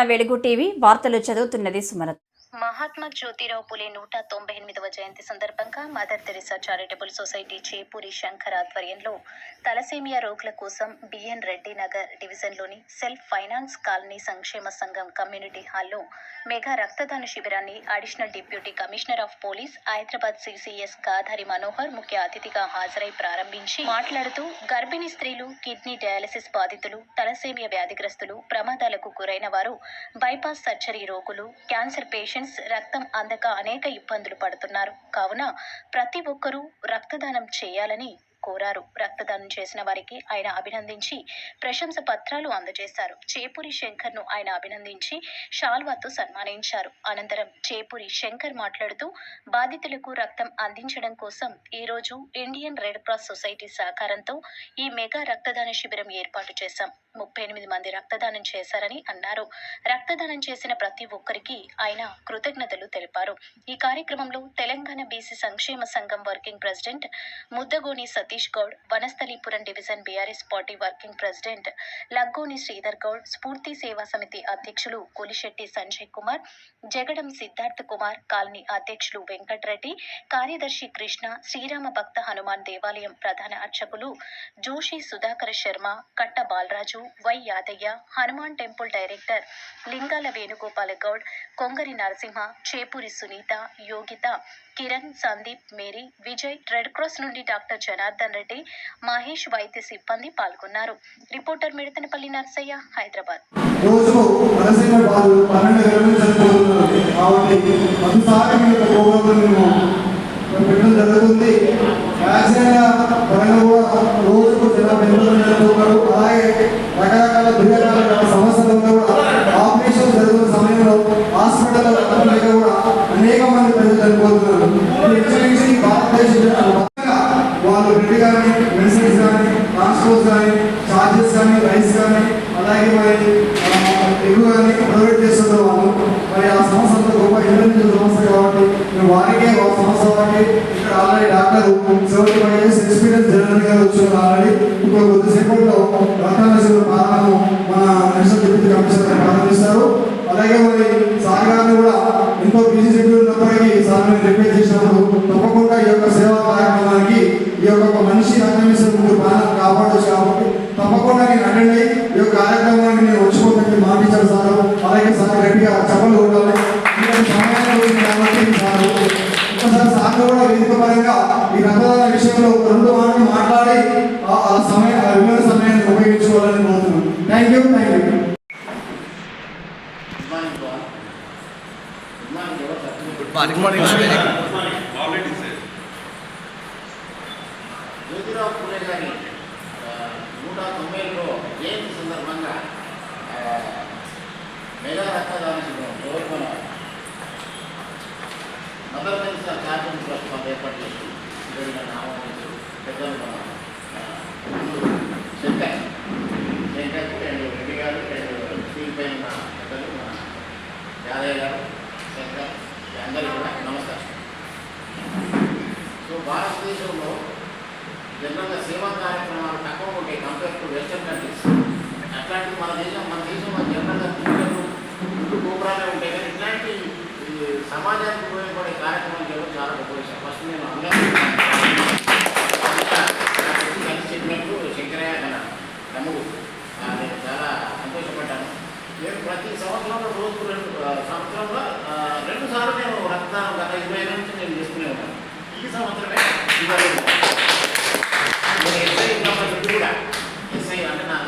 తెలంగాణ వెలుగు టీవీ వార్తలు చదువుతున్నది సుమలత. మహాత్మా జ్యోతిరావు పులే నూట తొంభై ఎనిమిదవ జయంతి సందర్భంగా Mother Teresa charitable society Chepuri Shankar ఆధ్వర్యంలో తలసేమియా రోగుల కోసం బిఎన్ రెడ్డి నగర్ డివిజన్లోని సెల్ఫ్ ఫైనాన్స్ కాలనీ సంక్షేమ సంఘం కమ్యూనిటీ హాల్లో మెగా రక్తదాన శిబిరాన్ని additional deputy commissioner of police Hyderabad CCS Gadhari Manohar ముఖ్య అతిథిగా హాజరై ప్రారంభించి మాట్లాడుతూ గర్భిణీ స్త్రీలు కిడ్నీ డయాలసిస్ బాధితులు తలసేమియా వ్యాధిగ్రస్తులు ప్రమాదాలకు గురైన వారు బైపాస్ సర్జరీ రోగులు క్యాన్సర్ పేషెంట్ పేషెంట్స్ రక్తం అందక అనేక ఇబ్బందులు పడుతున్నారు. కావున ప్రతి ఒక్కరూ రక్తదానం చేయాలని కోరారు. రక్తదానం చేసిన వారికి ఆయన అభినందించి ప్రశంస పత్రాలు అందజేశారు. చేపూరి శంకర్ను ఆయన అభినందించి షాల్వాతో సన్మానించారు. అనంతరం చేపూరి శంకర్ మాట్లాడుతూ బాధితులకు రక్తం అందించడం కోసం ఈ రోజు ఇండియన్ రెడ్ క్రాస్ సొసైటీ సహకారంతో ఈ మెగా రక్తదాన శిబిరం ఏర్పాటు చేశాం. ముప్పై ఎనిమిది మంది రక్తదానం చేశారని అన్నారు. రక్తదానం చేసిన ప్రతి ఒక్కరికి ఆయన కృతజ్ఞతలు తెలిపారు. ఈ కార్యక్రమంలో తెలంగాణ బీసీ సంక్షేమ సంఘం working president Muddagoni Satish Goud Vanasthalipuram division BRS party working president Laggoni Sridhar Goud Spoorthi Seva Samithi అధ్యక్షులు కులిశెట్టి సంజయ్ కుమార్ జగడం సిద్ధార్థ్ కుమార్ కాలనీ అధ్యక్షులు వెంకట్రెడ్డి కార్యదర్శి కృష్ణ శ్రీరామ భక్త హనుమాన్ దేవాలయం ప్రధాన అర్చకులు Joshi Sudhakar Sharma Katta Balaraju Y Yadaiah Hanuman temple director Lingala Venugopala Goud Kongari Narasimha Chepuri Sunitha Yogitha Kiran Sandeep Mary Vijay Red Cross నుండి doctor Janardhan Reddy Mahesh వైద్య సిబ్బంది పాల్గొన్నారు. రిపోర్టర్ మిడతనపల్లి నర్సయ్య హైదరాబాద్. రోజు ప్రొవైడ్ వాళ్ళు మరి ఆ సంస్థ గొప్ప ఇంటర్నేషనల్ సంస్థ కాబట్టి మేము వారికే ఒక సంస్థ వారికి ఇక్కడ already doctor seventy five years experience general గారు వచ్చారు ఆల్రెడీ. ఇంకో కొద్దిసేపట్లో రక్తనరసింహ ప్రారంభం మన నేషనల్ డిప్యూటీ కమిషనర్ ప్రారంభిస్తారు. అలాగే మరి సార్ గారిని కూడా ఎంతో బిజీ షెడ్యూల్ ఉన్నప్పటికీ సార్ రిపేర్ చేసినప్పుడు తప్పకుండా ఈ యొక్క సేవా కార్యక్రమానికి ఈ యొక్క ఒక మనిషి రక్తమిశ్ర ముందు ప్రాణాలు కాపాడవచ్చు కాబట్టి తప్పకుండా నేను అటెండ్ అయ్యి ఈ యొక్క కార్యక్రమానికి నేను వచ్చిపోతానని మాట ఇచ్చాను సార్ అలాగే సార్ గట్టిగా చెప్పలు ఉండాలి ఇంకా సమయాన్ని రోజు కాబట్టి సార్ ఒకసారి సార్ కూడా వేదిక పరంగా ఈ రక్తదాన విషయంలో ఒక రెండు మాటలు మాట్లాడి ఆ- ఆ సమయం ఆ విలువైన సమయాన్ని ఉపయోగించుకోవాలని కోరుతున్నాను thank you thank you good morning good morning Jyotirao Phule గారి నూట తొంభైలో జయంతి సందర్భంగా మెగా రక్తదాన శిబిరం గౌరవ మదర్ తెరిసా చారిటబుల్ ట్రస్ట్ వాళ్ళు ఏర్పాటు చేసి ఇక్కడ నామకరించారు పెద్దలు మన ఆ, రెండు రెడ్డి గారు రెండు స్టీల్ ఉన్న పెద్దలు మన యాదయ్య గారు శంకర్ అందరికీ కూడా నమస్కారం సో భారతదేశంలో జనరల్గా సేవా కార్యక్రమాలు తక్కువ ఉంటాయి కంపేర్ టు వెస్టర్న్ కంట్రీస్ అట్లాంటి మన దేశం మన దేశం జనరల్గా పిల్లలు ముందు గోపురాలే ఉంటాయి కానీ ఇట్లాంటి సమాజానికి ఉపయోగపడే కార్యక్రమాలు చేయడం చాలా గొప్ప విషయం ఫస్ట్ నేను అందరూ కలిసి చెప్పినట్టు శంకరయ్య గల తమ్ముడు నేను చాలా సంతోషపడ్డాను. నేను ప్రతి సంవత్సరంలో రోజు రెండు సంవత్సరంలో రెండు సార్లు నేను రక్తదానం గత ఇరవై నుంచి నేను చేసుకునే ఉన్నాను. ఈ సంవత్సరమే నేను ఎస్ఐ ఉన్నప్పటి కూడా ఎస్ఐ అంటే నా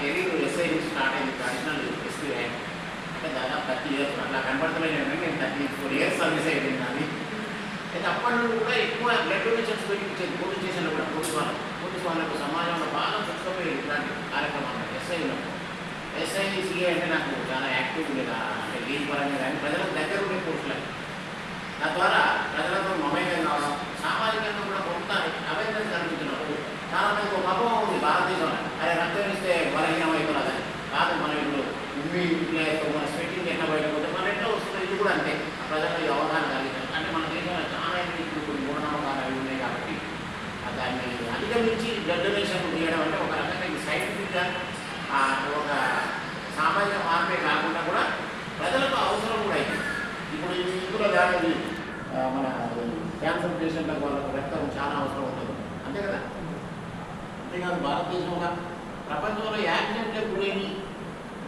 కెరీర్ ఎస్ఐ నుంచి స్టార్ట్ అయింది. ట్రెడిషనల్ ఎస్పీ అంటే దాదాపు థర్టీ ఇయర్స్ అట్లా కనబడతలేదు నేను థర్టీ ఫోర్ ఇయర్స్ సర్వీస్ అయిపోయింది నాది. అయితే అప్పటి నుండి కూడా ఎక్కువ బ్లడ్ డొనేషన్స్ పెట్టించేది పోలీస్ స్టేషన్లో కూడా పోలీస్ వాళ్ళ పోలీస్ వాళ్ళకు సమాజంలో బాగా చచ్చిపోయి ఇలాంటి కార్యక్రమాలు. ఎస్ఐ ఎస్ఐ సిఐ అంటే నాకు చాలా యాక్టివ్ లేదా. అంటే దీని పరంగా కానీ ప్రజలకు దగ్గర ఉండే పోస్టులు. తద్వారా ప్రజలతో మమేకం కావడం సామాజికంగా కూడా కొంత అవేర్నెస్ కల్పించినప్పుడు చాలా మంది ఒక అభావం ఉంది భారతదేశంలో. అరే రక్తం ఇస్తే బలహీన అయిపోరాదని కాదు మనం ఇప్పుడు ఉమ్మి లేక మన స్వెట్టింగ్ ఎట్లా బయటపోతే మన ఎట్లా వస్తుంది ఇది కూడా అంతే ప్రజలకు ఈ అవగాహన కలిగించాలి అంటే మన దేశంలో చాలా ఇప్పుడు కొన్ని మూఢనమ్మకాలు అవి ఉన్నాయి కాబట్టి ఆ దాన్ని అధిగమించి బ్లడ్ డొనేషన్ తీయడం అంటే ఒక రకంగా ఇది సైంటిఫిక్గా ఒక సామాజిక మార్పే కాకుండా కూడా కూడా ఆ, మన క్యాన్సర్ పేషెంట్లకు వాళ్ళకు రక్తం చాలా అవసరం ఉంటుంది. అంతే కదా? అంతేకాదు భారతదేశంలో ప్రపంచంలో యాక్సిడెంట్లకు గురైంది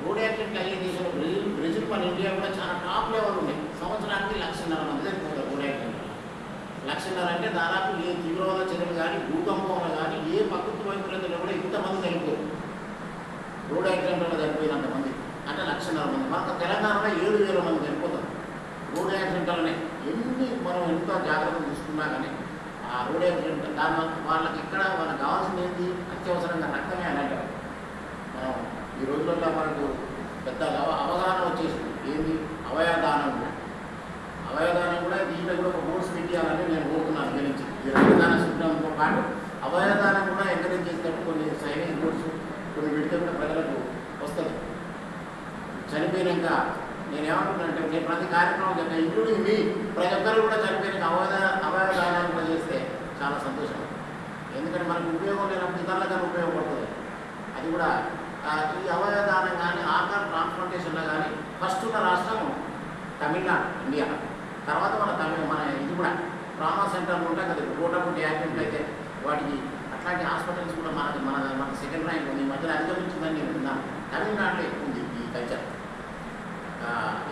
రోడ్ యాక్సిడెంట్ అయ్యే దేశంలో బ్రెజిల్ బ్రెజిల్ మన ఇండియా కూడా చాలా టాప్ లెవెల్ ఉన్నాయి సంవత్సరానికి లక్షన్నర మంది చనిపోతారు రోడ్ యాక్సిడెంట్ లక్షన్నర అంటే దాదాపు ఏ తీవ్రవాద చర్యలు కానీ భూకంపంలో కానీ ఏ ప్రకృతి వైపరీత్యంలో కూడా ఇంతమంది చనిపోరు రోడ్ యాక్సిడెంట్లో చనిపోయినంత మంది అంటే లక్షన్నర మంది. మనకు తెలంగాణలో ఏడు వేల మంది యాక్సిడెంట్లనే ఎన్ని మనం ఎంత జాగ్రత్తలు తీసుకున్నా కానీ ఆ రోడ్ యాక్సిడెంట్ దాని వాళ్ళకి ఇక్కడ మనకు కావాల్సింది ఏంటి? అత్యవసరంగా రక్తమే అని మనం ఈ రోజులలో మనకు పెద్ద అవగాహన వచ్చేసింది. ఏంది? అవయదానం. అవయదానం కూడా దీంట్లో కూడా ఒక కోర్స్ పెట్టాలని నేను కోరుతున్నాను గురించి ఈ రక్తదాన శిబిరంతో పాటు అవయదానం కూడా ఎంకరేజ్ చేసినట్టు కొన్ని సైనిక కోర్సు కొన్ని పెడితే కూడా ప్రజలకు వస్తుంది. చనిపోయినాక నేను ఏమంటున్నానంటే నేను ప్రతి కార్యక్రమం చెప్పాను ఇంక్లూడింగ్ మీ ప్రతి ఒక్కరు కూడా చనిపోయినాక అవయవ అవయవదానాన్ని కూడా చేస్తే చాలా సంతోషం. ఎందుకంటే మనకు ఉపయోగం లేనప్పుడు ఇతరులకు ఉపయోగపడుతుంది అది కూడా ఈ అవయదానం కానీ ఆర్గాన్ ట్రాన్స్ప్లాంటేషన్లో కానీ ఫస్ట్ ఉన్న రాష్ట్రం తమిళనాడు ఇండియా. తర్వాత మన తమిళ మన ఇది కూడా ట్రామా సెంటర్లు ఉంటాయి కదా రోడ్డు యాక్సిడెంట్ అయితే వాటికి అట్లాంటి హాస్పిటల్స్ కూడా మనకి మన మన సెకండ్ ర్యాంక్ ఉంది మధ్యలో అధిగమించిందని నేను విన్నాను. తమిళనాడులో ఎక్కువ ఉంది ఈ కల్చర్.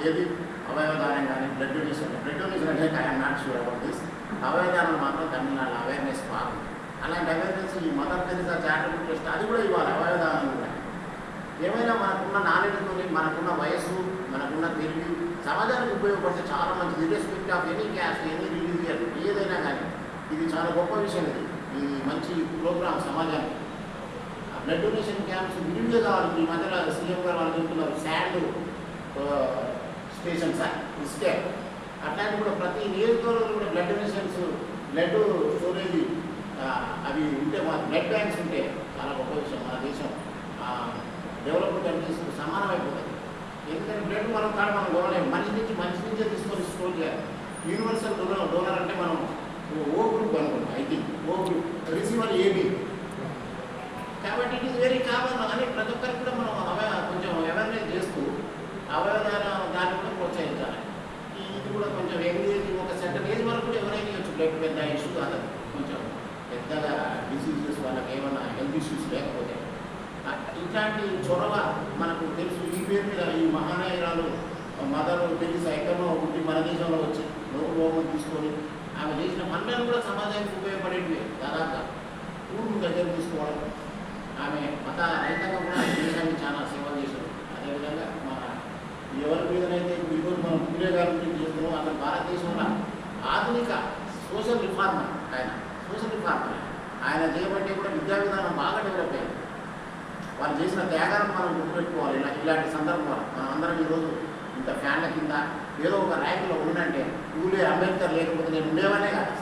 ఏది? అవయవదానం కానీ బ్లడ్ డొనేషన్ బ్లడ్ డొనేషన్ అంటే I'm not sure about this అవయవదానం మాత్రం తమిళనాడులో అవేర్నెస్ బాగుంది అలాంటి అవేర్నెస్ ఈ మదర్ తెలిసా చారిటబుల్ ట్రస్ట్ అది కూడా ఇవ్వాలి అవయవదానం కూడా. ఏమైనా మనకున్న నాలెడ్జ్తో మనకున్న వయస్సు మనకున్న తెలివి సమాజానికి ఉపయోగపడితే చాలా మంచిది. Respect of any caste any religion ఏదైనా కానీ. ఇది చాలా గొప్ప విషయం ఇది. ఇది మంచి ప్రోగ్రామ్ సమాజానికి. బ్లడ్ డొనేషన్ క్యాంప్స్ విరివిగా కావాలి ఈ మధ్యలో సీఎం గారు వాళ్ళు చెప్తున్నారు శాండ్ స్టేషన్స్ ఇస్తే అట్లాంటి కూడా ప్రతి నియోజకవర్గంలో కూడా బ్లడ్ డొనేషన్స్ బ్లడ్ స్టోరేజ్ అవి ఉంటే మన బ్లడ్ బ్యాంక్స్ ఉంటే చాలా గొప్ప విషయం మన దేశం. డెవలప్డ్ కంట్రీస్ సమానమైపోతుంది ఎందుకంటే బ్లడ్ మనం కాడ మనం కొనలేము మనిషి నుంచి మనిషి నుంచే తీసుకొని స్టోర్ చేయాలి. యూనివర్సల్ డోనర్ డోనర్ అంటే మనం ఓ గ్రూప్ అనుకుంటాం I think O group receiver AB కాబట్టి ఇట్ ఈస్ వెరీ కామన్ అని ప్రతి ఒక్కరికి కూడా మనం కొంచెం అవేర్నెస్ చేస్తూ అవయవదాన దాన్ని కూడా ప్రోత్సహించాలి ఈ- ఇది కూడా కొంచెం యంగ్ ఏజ్ వరకు కూడా ఎవరైనా ఇవ్వచ్చు. బ్లడ్ పెద్ద ఇష్యూ కాదు. కొంచెం పెద్దగా డిసీజెస్ వాళ్ళకి ఏమైనా హెల్త్ ఇష్యూస్ లేకపోతే. ఇట్లాంటి చొరవ మనకు తెలుసు. ఈ పేరు మీద ఈ మహానాయకురాలు మదర్ పెళ్ళి ఎక్కడో ఒకటి మన దేశంలో వచ్చి నోరు రోగం తీసుకొని ఆమె చేసిన పనులను కూడా సమాజానికి ఉపయోగపడేటివి. దాదాపుగా ఊరు దగ్గర తీసుకోవడం. ఆమె మత రైతంగా కూడా దేశానికి చాలా సేవలు చేశారు. అదేవిధంగా మన ఎవరి మీదనైతే ఇప్పుడు ఈరోజు మనం పూలే గారి గురించి చేస్తున్నాం అతను భారతదేశంలో ఆధునిక సోషల్ రిఫార్మర్ ఆయన సోషల్ రిఫార్మర్ ఆయన. చేయబట్టి కూడా విద్యా విధానం బాగా డెవలప్ అయింది వాళ్ళు చేసిన త్యాగాలను మనం గుర్తుపెట్టుకోవాలి. ఇలా ఇలాంటి సందర్భాలు మనం అందరం ఈరోజు ఇంత ఫ్యాన్ల కింద ఏదో ఒక ర్యాంకులో ఉండంటే పూలే అంబేద్కర్ లేకపోతే నేను ఉండేవనే కాదు.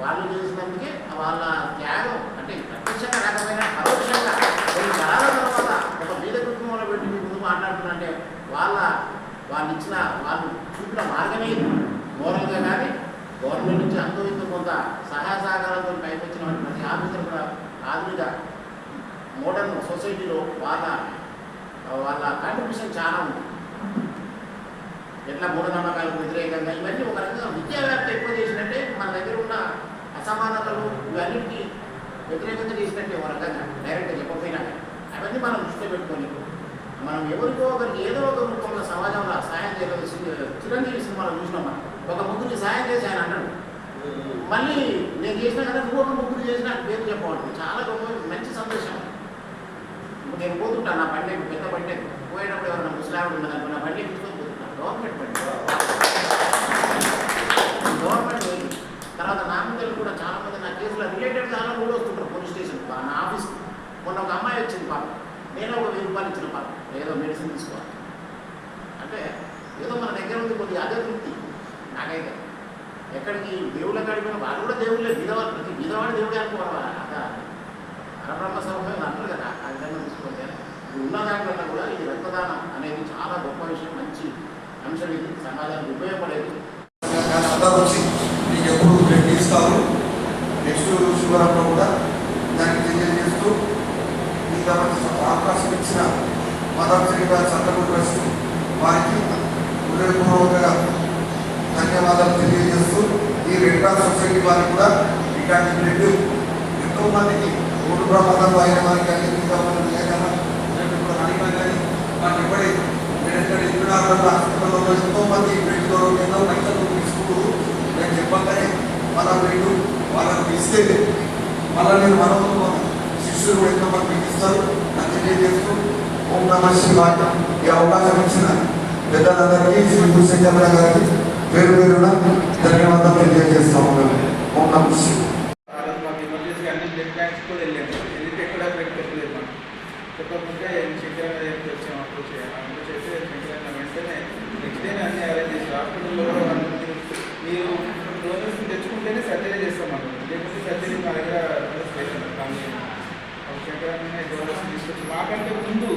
వాళ్ళు చేసినందుకే వాళ్ళ త్యాగం అంటే ప్రత్యక్షంగా రాకపోయినా పరోక్షంగా కొన్ని తరాల తర్వాత ఒక బీద కుటుంబంలో పెట్టి మీ ముందు మాట్లాడుతున్నంటే వాళ్ళ వాళ్ళు ఇచ్చిన వాళ్ళు చూపిన మార్గమే మోరల్గా కానీ గవర్నమెంట్ నుంచి అంతో ఇంత కొంత సహాయ సహకారాలతో పైకి ప్రతి ఆఫీసర్ కూడా ఆధునిక మోడర్న్ సొసైటీలో వాళ్ళ వాళ్ళ కాంట్రిబ్యూషన్ చాలా ఉంది ఎట్లా మూఢనమ్మకాలకు వ్యతిరేకంగా ఇవన్నీ ఒక రకంగా విద్యావ్యాప్తి ఎక్కువ చేసినట్టే మన దగ్గర ఉన్న అసమానతలు ఇవన్నిటికీ వ్యతిరేకంగా చేసినట్టే ఒక రకంగా డైరెక్ట్గా చెప్పకపోయినా కానీ. అవన్నీ మనం దృష్టిలో పెట్టుకొని మనం ఎవరికో ఒకరికి ఏదో ఒక రూపంలో సమాజంలో సాయం చేయలేదు చిరంజీవి సినిమాలో చూసినాం మనం. ఒక ముగ్గురికి సాయం చేసి ఆయన అన్నాడు. మళ్ళీ నేను చేసిన కదా నువ్వు ఒక ముగ్గురు చేసిన పేరు చెప్పవచ్చు చాలా గొప్ప మంచి సంతోషం. నేను పోతుంటాను నా బండి పెద్ద బండి. పోయేటప్పుడు ఎవరైనా ముసలావిడ ఉన్నదనుకో నా బండి తీసుకొని పోతుంటాను గవర్నమెంట్ బండి. గవర్నమెంట్ తర్వాత నా మీద కూడా చాలా మంది నా కేసులో రిలేటెడ్ చాలా కూడా వస్తుంటారు పోలీస్ స్టేషన్ నా ఆఫీస్కి. మొన్న ఒక అమ్మాయి వచ్చింది పాప. నేను ఒక వెయ్యి రూపాయలు ఇచ్చిన పాప. ఏదో మెడిసిన్ తీసుకోవాలి. అంటే ఏదో మన దగ్గర ఉంది కొద్ది అదే తృప్తి నాకైతే ఎక్కడికి దేవుళ్ళ కాడికి వాళ్ళు కూడా దేవుళ్ళే బీదవాడు ప్రతి బీదవాడు దేవుడే అనుకోవాలి? అదా పరబ్రహ్మ సౌభ్యం అంటారు కదా ఆ విధంగా తీసుకోవాలి ఇప్పుడు ఉన్న దాంట్లో కూడా ఈ రక్తదానం అనేది చాలా గొప్ప విషయం మంచి అంశం ఇది. సమాజానికి ఉపయోగపడేది. కానీ ఎప్పుడు బ్లడ్ ఇస్తారు నెక్స్ట్ శుభ్రంలో కూడా దానికి తెలియజేస్తూ ఇంత మంచి అవకాశం ట్రస్ట్ వారికి హృదయపూర్వకంగా ధన్యవాదాలు తెలియజేస్తూ ఈ రెడ్ క్రాస్ సొసైటీ వారికి కూడా ఇట్లాంటి బ్లడ్ ఎంతో మందికి ఊరు ప్రమాదంలో అయిన వారికి కానీ ఇంకా మంది లేకన్నా ఇప్పుడు అడిగినా కానీ మాకు ఇప్పటి ఎక్కడ హాస్పిటల్లో ఎంతో మంది ఎన్నో లక్షలు తీసుకుంటూ నేను చెప్పగానే మన బ్లడ్ వాళ్ళకి ఇస్తే మళ్ళీ నేను మనం శిష్యులు కూడా ఎంతో మంది ఇస్తారు. నాకు తెలియజేస్తూ ఓం నమ శివాయ. ఈ అవకాశం ఇచ్చిన పెద్దలందరికీ శ్రీ భూషేచంద్ర గారికి పేరు పేరున ధన్యవాదాలు తెలియజేస్తా ఉన్నాను. ఓం నమ శివాయ. మాకు కూడా వెళ్ళాము ఎక్కడ మనం చెప్పకుంటే శంకరన్న దగ్గరికి వచ్చాము అప్రోచ్ చేయాలి చేస్తే శంకరన్న వెంటనే నెక్స్ట్ డే అన్ని అరేంజ్ చేసి హాస్పిటల్లో మీరు డోనర్స్ తెచ్చుకుంటేనే సర్జరీ చేస్తాం మనం లేకపోతే సర్జరీ మా దగ్గర కానీ శంకరన్న డోనర్స్ తీసుకొచ్చి మాకంటే ముందు